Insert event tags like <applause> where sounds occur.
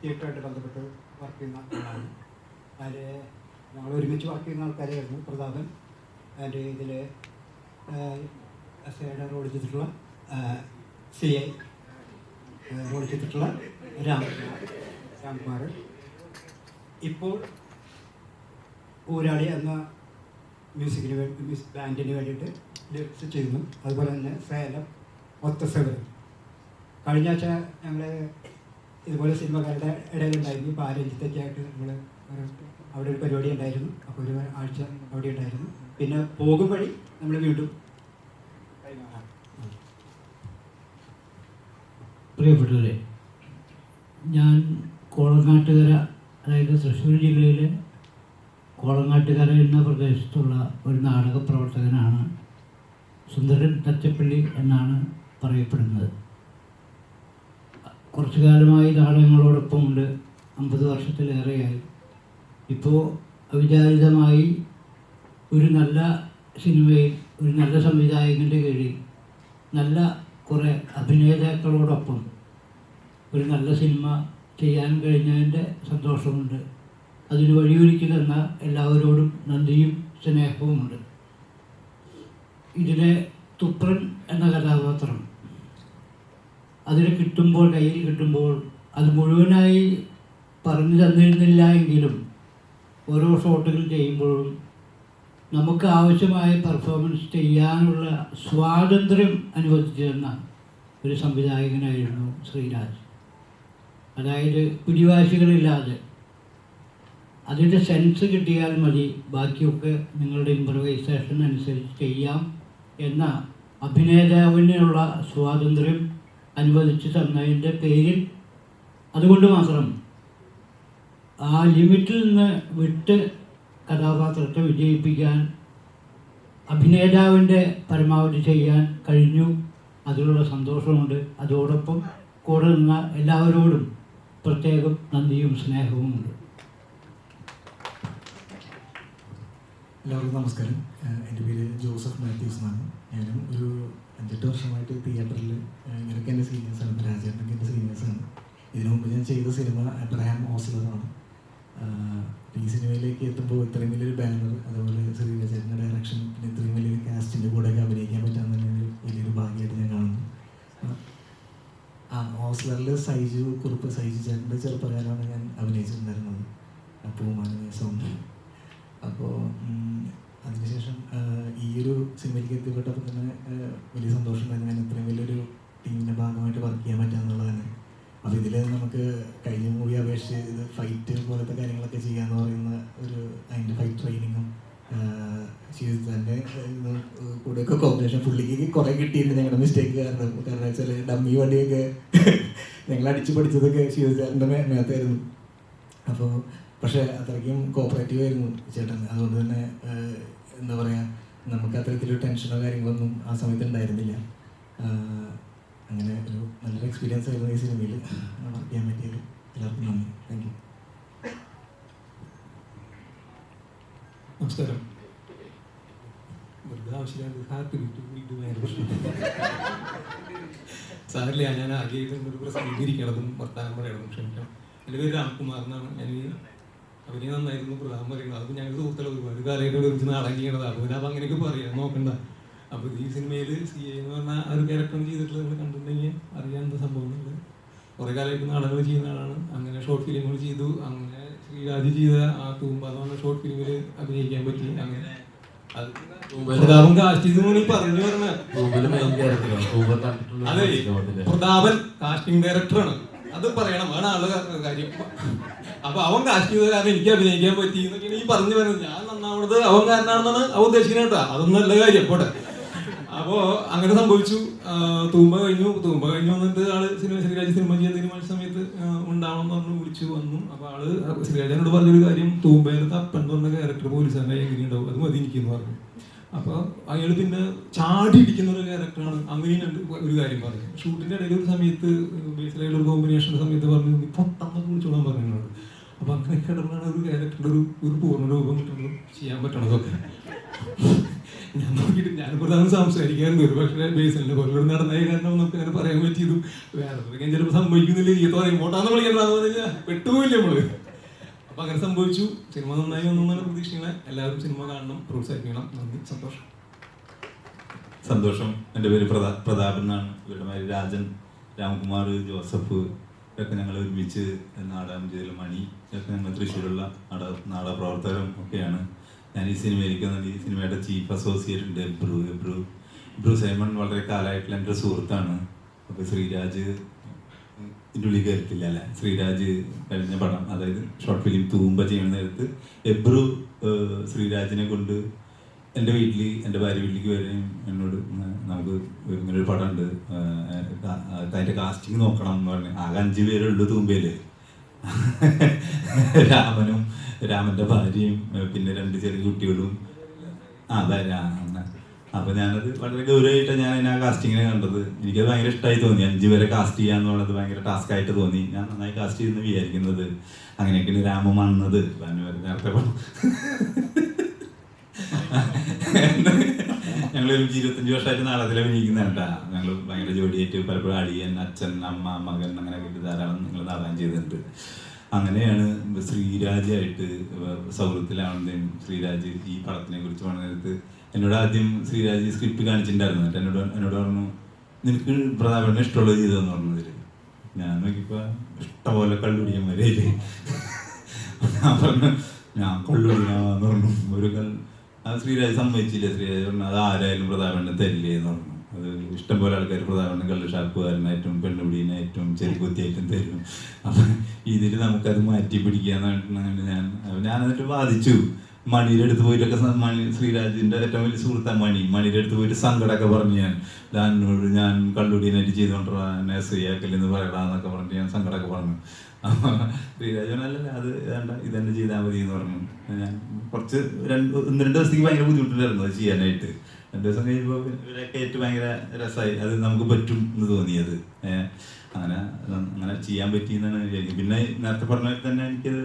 തിയേറ്ററുമായിട്ട് ബന്ധപ്പെട്ട് വർക്ക് ചെയ്യുന്ന ആളാണ്. അതിൽ ഞങ്ങൾ ഒരുമിച്ച് വർക്ക് ചെയ്യുന്ന ആൾക്കാരായിരുന്നു പ്രതാപൻ. അതിന്റെ ഇതിൽ എസ് ഐയുടെ റോൾ ചെയ്തിട്ടുള്ള സി ഐ റോൾ ചെയ്തിട്ടുള്ള രാം രാംകുമാർ. ഇപ്പോൾ ഊരാളി എന്ന മ്യൂസിക്കിന് വേണ്ടി മ്യൂസിക് ബാൻഡിന് വേണ്ടിയിട്ട് ലിറിക്സ് ചെയ്യുന്നു. അതുപോലെ തന്നെ സേലം ഒത്തസവരം കഴിഞ്ഞ ആഴ്ച ഞങ്ങൾ ഇതുപോലെ സിനിമക്കാരുടെ ഇടയിലുണ്ടായിരുന്നു. ഇപ്പോൾ ആരഞ്ജിത്തൊക്കെ ആയിട്ട് നമ്മൾ അവിടെ ഒരു പരിപാടി ഉണ്ടായിരുന്നു. അപ്പോൾ ഒരു ആഴ്ച അവിടെ ഉണ്ടായിരുന്നു. പിന്നെ പോകും വഴി നമ്മൾ വീണ്ടും പ്രിയപ്പെട്ടവരെ ഞാൻ കോളങ്ങാട്ടുകര അതായത് തൃശ്ശൂർ ജില്ലയിലെ കോളങ്ങാട്ടുകര എന്ന പ്രദേശത്തുള്ള ഒരു നാടക പ്രവർത്തകനാണ് സുന്ദരൻ തച്ചപ്പള്ളി എന്നാണ് പറയപ്പെടുന്നത്. കുറച്ചു കാലമായി നാടകങ്ങളോടൊപ്പം ഉണ്ട്. അമ്പത് വർഷത്തിലേറെയായി. ഇപ്പോൾ അവിചാരിതമായി ഒരു നല്ല സിനിമയിൽ ഒരു നല്ല സംവിധായകന്റെ കീഴിൽ നല്ല കുറേ അഭിനേതാക്കളോടൊപ്പം ഒരു നല്ല സിനിമ ചെയ്യാൻ കഴിഞ്ഞതിന്റെ സന്തോഷമുണ്ട്. അതിന് വഴിയൊരുക്കി തന്ന എല്ലാവരോടും നന്ദിയും സ്നേഹവുമുണ്ട്. ഇതിലെ തുപ്രൻ എന്ന കഥാപാത്രം അതിന് കിട്ടുമ്പോൾ കയ്യിൽ കിട്ടുമ്പോൾ അത് മുഴുവനായി പറഞ്ഞു തന്നിരുന്നില്ല എങ്കിലും ഓരോ ഷോട്ടുകൾ ചെയ്യുമ്പോഴും നമുക്ക് ആവശ്യമായ പെർഫോമൻസ് ചെയ്യാനുള്ള സ്വാതന്ത്ര്യം അനുവദിച്ചു തന്ന ഒരു സംവിധായകനായിരുന്നു ശ്രീരാജ്. അതായത് പിടിവാശികളില്ലാതെ. അതിന്റെ സെൻസ് കിട്ടിയാൽ മതി. ബാക്കിയൊക്കെ നിങ്ങളുടെ ഇമ്പ്രവൈസേഷൻ അനുസരിച്ച് ചെയ്യാം എന്ന അഭിനേതാവിനുള്ള സ്വാതന്ത്ര്യം അനുവദിച്ചു തന്നതിന്റെ പേരിൽ അതുകൊണ്ട് മാത്രം ആ ലിമിറ്റിൽ നിന്ന് വിട്ട് കഥാപാത്രത്തെ വിജയിപ്പിക്കാൻ അഭിനേതാവിന്റെ പരമാവധി ചെയ്യാൻ കഴിഞ്ഞു. അതിലുള്ള സന്തോഷമുണ്ട്. അതോടൊപ്പം കൂടെ നിന്ന എല്ലാവരോടും പ്രത്യേകം നന്ദിയും സ്നേഹവുമുണ്ട്. എല്ലാവർക്കും നമസ്കാരം. എന്റെ പേര് ജോസഫ് മാത്യൂസ് എന്നാണ്. ഞാനും ഒരു അഞ്ചെട്ട് വർഷമായിട്ട് തിയേറ്ററിൽ ഇങ്ങനെയൊക്കെ എന്റെ സീനിയേഴ്സാണ് രാജേട്ടനൊക്കെ എന്റെ സീനിയേഴ്സാണ് ഇതിനു മുമ്പ് ഞാൻ ചെയ്ത സിനിമ അബ്രഹാം ഓസ്ലറാണ്. ഈ സിനിമയിലേക്ക് എത്തുമ്പോൾ ഇത്രയും വലിയൊരു ബാനർ അതുപോലെ ശ്രീരാജേട്ടന്റെ ഡയറക്ഷൻ പിന്നെ ഇത്രയും വലിയൊരു കാസ്റ്റിന്റെ കൂടെയൊക്കെ അഭിനയിക്കാൻ പറ്റാന്ന് തന്നെ ഒരു വലിയൊരു ഭാഗ്യമായിട്ട് ഞാൻ കാണുന്നു. ആ ഓസ്ലറിൽ സൈജു കുറുപ്പ് സൈജു ചേട്ടന്റെ ചെറുപ്പകാലമാണ് ഞാൻ അഭിനയിച്ചിട്ടുണ്ടായിരുന്നത്. പൂമാനവേശവും അപ്പോൾ അതിനുശേഷം ഈ ഒരു സിനിമയിലേക്ക് എത്തിപ്പെട്ടപ്പോൾ തന്നെ വലിയ സന്തോഷം തന്നെ ഇത്രയും വലിയൊരു ടീമിന്റെ ഭാഗമായിട്ട് വർക്ക് ചെയ്യാൻ പറ്റാന്നുള്ളതാണ് അപ്പോൾ ഇതിൽ നമുക്ക് കഴിഞ്ഞ മൂവി അപേക്ഷിച്ച് ഇത് ഫൈറ്റ് പോലത്തെ കാര്യങ്ങളൊക്കെ ചെയ്യാന്ന് പറയുന്ന ഒരു അതിന്റെ ഫൈറ്റ് ട്രെയിനിങ്ങും ശിവജിത്താന്റെ കൂടെയൊക്കെ കോമ്പിനേഷൻ പുള്ളിക്ക് കുറേ കിട്ടിയിട്ടുണ്ട് ഞങ്ങളുടെ മിസ്റ്റേക്ക് കാരണം. കാരണം വെച്ചാൽ ഡമ്മി വണ്ടിയൊക്കെ ഞങ്ങൾ അടിച്ചു പഠിച്ചതൊക്കെ ശിവജിത്താന്റെ മേത്തായിരുന്നു. അപ്പോൾ പക്ഷേ അത്രയ്ക്കും കോപ്പറേറ്റീവ് ആയിരുന്നു ചേട്ടൻ അതുകൊണ്ട് തന്നെ എന്താ പറയുക നമുക്ക് അത്തരത്തിലൊരു ടെൻഷനോ കാര്യങ്ങളൊന്നും ആ സമയത്ത് ഉണ്ടായിരുന്നില്ല. അങ്ങനെ ഒരു നല്ലൊരു എക്സ്പീരിയൻസ് ആയിരുന്നു ഈ സിനിമയിൽ വർക്ക് ചെയ്യാൻ പറ്റിയത്. എല്ലാവർക്കും നന്ദി. താങ്ക് യു നമസ്കാരം. സാറില്ല ഞാൻ ആഗ്രഹിക്കുന്ന ഒരു പ്രസംഗീകരിക്കണതും വർത്താനം പറയണതും ക്ഷമിക്കണം. എന്റെ പേര് രാംകുമാർ എന്നാണ്. ഞാൻ അഭിനയം നന്നായിരുന്നു പ്രധാനം പറയുന്നത് അത് ഞങ്ങൾ സുഹൃത്തുക്കൾ ഒരുപാട് കാലമായിട്ട് ഒരുമിച്ച് നാടകം ചെയ്യണത്. അപ്പോൾ അത് അങ്ങനെയൊക്കെ പറയാം നോക്കണ്ട. അപ്പോൾ ഈ സിനിമയിൽ സി എ എന്ന് പറഞ്ഞാൽ ആ ഒരു ക്യാരക്ടർ ചെയ്തിട്ടുള്ളത് നമ്മൾ കണ്ടിട്ടുണ്ടെങ്കിൽ അറിയാൻ എന്താ സംഭവം കുറേ കാലമായിട്ട് നാടകങ്ങൾ ചെയ്യുന്ന ആളാണ്. അങ്ങനെ ഷോർട്ട് ഫിലിമുകൾ ചെയ്തു. അങ്ങനെ ശ്രീരാജ് ചെയ്ത ആ തൂമ്പ എന്ന് പറഞ്ഞ ഷോർട്ട് ഫിലിമിൽ അഭിനയിക്കാൻ പറ്റി. അങ്ങനെ പ്രതാപൻ കാസ്റ്റ് ചെയ്തു എന്ന് പറഞ്ഞു പറഞ്ഞ. അതെ പ്രതാപൻ കാസ്റ്റിംഗ് ഡയറക്ടറാണ് അത് പറയണം വേണം ആൾ കാര്യം. അപ്പൊ അവൻ ചെയ്ത കാരണം എനിക്ക് അഭിനയിക്കാൻ പറ്റി എന്നൊക്കെയാണ് ഈ പറഞ്ഞു വരുന്നത്. ഞാൻ നന്നാവണത് അവൻ കാരനാണെന്നാണ് അവൻ ഉദ്ദേശിക്കുന്നത് കേട്ടോ. അതൊന്നും നല്ല കാര്യം. പോട്ടെ. അപ്പോ അങ്ങനെ സംഭവിച്ചു. തൂമ്പ കഴിഞ്ഞു. തൂമ്പ കഴിഞ്ഞു വന്നിട്ട് ആൾ സിനിമ ശ്രീരാജ് സിനിമ ചെയ്യാൻ തീരുമാനിച്ച സമയത്ത് ഉണ്ടാവണം എന്ന് പറഞ്ഞു വിളിച്ചു വന്നു. അപ്പൊ ആൾ ശ്രീരാജനോട് പറഞ്ഞൊരു കാര്യം തൂമ്പയിലത്തെ അപ്പൻ എന്ന് പറഞ്ഞ ക്യാരക്ടർ പോലീസുകാരനെ എങ്ങനെയുണ്ടാവും അത് മതി എനിക്ക് എന്ന് പറഞ്ഞു. അപ്പൊ അയാൾ പിന്നെ ചാടി ഇടിക്കുന്ന ഒരു ക്യാരക്ടറാണ് അങ്ങനെ ഒരു കാര്യം പറഞ്ഞു. ഷൂട്ടിന്റെ ഇടയിൽ ഒരു സമയത്ത് ബേസിലായുള്ള ഒരു കോമ്പിനേഷന്റെ സമയത്ത് പറഞ്ഞു നീ വിളിച്ചോളാൻ പറഞ്ഞു അപ്പൊ അങ്ങനെ കിടന്നാണ് ഒരു ക്യാരക്ടറുടെ ഒരു ഒരു പൂർണ രൂപം കിട്ടുന്നതും. ചെയ്യാൻ പറ്റണതൊക്കെ ഞാൻ നോക്കിയിട്ട് ഞാൻ പ്രധാനം സംസാരിക്കാറുണ്ട്. ഒരു പക്ഷേ ബേസിലെ കൊല്ലൂർ നടന്നായി കാരണം നമുക്ക് അങ്ങനെ പറയാൻ പറ്റിയതും. വേറെ ചിലപ്പോൾ സംഭവിക്കുന്നില്ല. ഈ പറയും ഇങ്ങോട്ടാന്ന് വിളിക്കണ്ടെന്ന് പെട്ടുപോയില്ല നമ്മൾ? അപ്പൊ അങ്ങനെ സംഭവിച്ചു. സിനിമ നന്നായി വന്നു എന്നാണ് പ്രതീക്ഷിക്കുന്നത് എല്ലാവരും സിനിമ കാണണം. പ്രോത്സാഹിപ്പിക്കണം. നന്ദി. സന്തോഷം. സന്തോഷം. എന്റെ പേര് പ്രതാ പ്രതാപൻ എന്നാണ്. ഇവരുടെ മാതിരി രാജൻ. രാംകുമാർ ജോസഫ്. ഇതൊക്കെ ഞങ്ങൾ ഒരുമിച്ച് നാടകം ചെയ്തൽ മണി ഇതൊക്കെ ഞങ്ങൾ തൃശ്ശൂരുള്ള നാട നാടകപ്രവർത്തകരും ഒക്കെയാണ്. ഞാൻ ഈ സിനിമയിലേക്ക് ഈ സിനിമയുടെ ചീഫ് അസോസിയേറ്റ് ഉണ്ട് എബ്രു. എബ്രു എബ്രു സൈമൺ വളരെ കാലമായിട്ടുള്ള എന്റെ സുഹൃത്താണ്. അപ്പോൾ ശ്രീരാജ് ഇതിന്റെ ഉള്ളിൽ അല്ലേ? ശ്രീരാജ് കഴിഞ്ഞ പടം അതായത് ഷോർട്ട് ഫിലിം തൂമ്പ ചെയ്യുന്ന നേരത്ത് എബ്രു ശ്രീരാജിനെ കൊണ്ട് എന്റെ വീട്ടിൽ എന്റെ ഭാര്യ വീട്ടിലേക്ക് വരെയും എന്നോട് നമുക്ക് ഇങ്ങനെ ഒരു പടം ഉണ്ട് അതിന്റെ കാസ്റ്റിംഗ് നോക്കണം എന്ന് പറഞ്ഞു. ആകെ അഞ്ച് പേരുള്ളൂ തൂമ്പയിൽ രാമനും രാമന്റെ ഭാര്യയും പിന്നെ രണ്ട് ചെറിയ കുട്ടികളും. ആ ഭാര്യ അങ്ങനെ. അപ്പൊ ഞാനത് വളരെ ഗൗരവമായിട്ടാണ് ഞാൻ ആ കാസ്റ്റിങ്ങിനെ കണ്ടത്. എനിക്കത് ഭയങ്കര ഇഷ്ടമായി തോന്നി. അഞ്ച് പേരെ കാസ്റ്റ് ചെയ്യാന്ന് പറഞ്ഞത് ഭയങ്കര ടാസ്ക് ആയിട്ട് തോന്നി. ഞാൻ നന്നായി കാസ്റ്റ് ചെയ്യുന്ന വിചാരിക്കുന്നത് അങ്ങനെയൊക്കെയാണ് രാമം വന്നത്. നേരത്തെ പറഞ്ഞു. <laughs> ഞങ്ങൾ ഒരു ഇരുപത്തഞ്ച് വർഷമായിട്ട് നാടകത്തിൽ അഭിനയിക്കുന്ന കേട്ടാ. ഞങ്ങൾ ഭയങ്കര ജോഡിയായിട്ട് പലപ്പോഴും അടിയൻ അച്ഛൻ അമ്മ മകൻ അങ്ങനെ കിട്ടി ധാരാളം നിങ്ങൾ നാടകം ചെയ്തിട്ടുണ്ട്. അങ്ങനെയാണ് ശ്രീരാജായിട്ട് സൗഹൃദത്തിലാണെന്നും ശ്രീരാജ് ഈ പടത്തിനെ കുറിച്ച് പറഞ്ഞെടുത്ത് എന്നോട് ആദ്യം ശ്രീരാജ് സ്ക്രിപ്റ്റ് കാണിച്ചിട്ടുണ്ടായിരുന്നു. എന്നിട്ട് എന്നോട് എന്നോട് പറഞ്ഞു നിനക്ക് പ്രതാപനെ ഇഷ്ടമുള്ളത് ചെയ്തതെന്ന് പറഞ്ഞതിൽ ഞാൻ നോക്കിയപ്പോൾ ഇഷ്ടപോലെ കള്ളുപിടിയന്മാരെ ഞാൻ പറഞ്ഞു ഞാൻ കൊള്ളുടിയാന്ന് പറഞ്ഞു. ഒരു കൽ അത് ശ്രീരാജ് സമ്മതിച്ചില്ല? ശ്രീരാജ് പറഞ്ഞു അത് ആരായാലും പ്രതാപണ്ണൻ തരില്ലേ എന്ന് പറഞ്ഞു. അത് ഇഷ്ടംപോലെ ആൾക്കാർ പ്രതാപണ്ണൻ കള്ള് ഷാപ്പുകാരനായിട്ടും പെണ്ണുപിടിയനായിട്ടും ചെരുക്കുത്തിയായിട്ടും തരും. അപ്പം ഇതിൽ നമുക്കത് മാറ്റി പിടിക്കാന്നായിട്ടാണ് ഞാൻ ഞാൻ എന്നിട്ട് വാദിച്ചു. മണിയുടെ അടുത്ത് പോയിട്ടൊക്കെ മണി ശ്രീരാജിന്റെ ഏറ്റവും വലിയ സുഹൃത്താ മണി. മണിയുടെ അടുത്ത് പോയിട്ട് സങ്കടമൊക്കെ പറഞ്ഞു ഞാൻ. ഞാനോട് ഞാൻ കള്ളുടിയനായിട്ട് ചെയ്തോണ്ടാ എന്നെ ശ്രീയാക്കല്ലെന്ന് പറയടാന്നൊക്കെ പറഞ്ഞിട്ട് ഞാൻ സങ്കടമൊക്കെ പറഞ്ഞു. അപ്പൊ ശ്രീരാജ് അല്ലല്ല അത് വേണ്ട ഇതന്നെ ചെയ്താൽ മതി എന്ന് പറഞ്ഞു. ഞാൻ കുറച്ച് രണ്ട് ഒന്ന് രണ്ട് ദിവസത്തേക്ക് ഭയങ്കര ബുദ്ധിമുട്ടുണ്ടായിരുന്നു അത് ചെയ്യാനായിട്ട്. രണ്ട് ദിവസം കഴിയുമ്പോൾ ഇവരൊക്കെ ഏറ്റവും ഭയങ്കര രസമായി അത് നമുക്ക് പറ്റും എന്ന് തോന്നിയത്. അങ്ങനെ അങ്ങനെ ചെയ്യാൻ പറ്റി എന്നാണ് വിചാരിക്കുന്നത്. പിന്നെ നേരത്തെ പറഞ്ഞ തന്നെ എനിക്കത്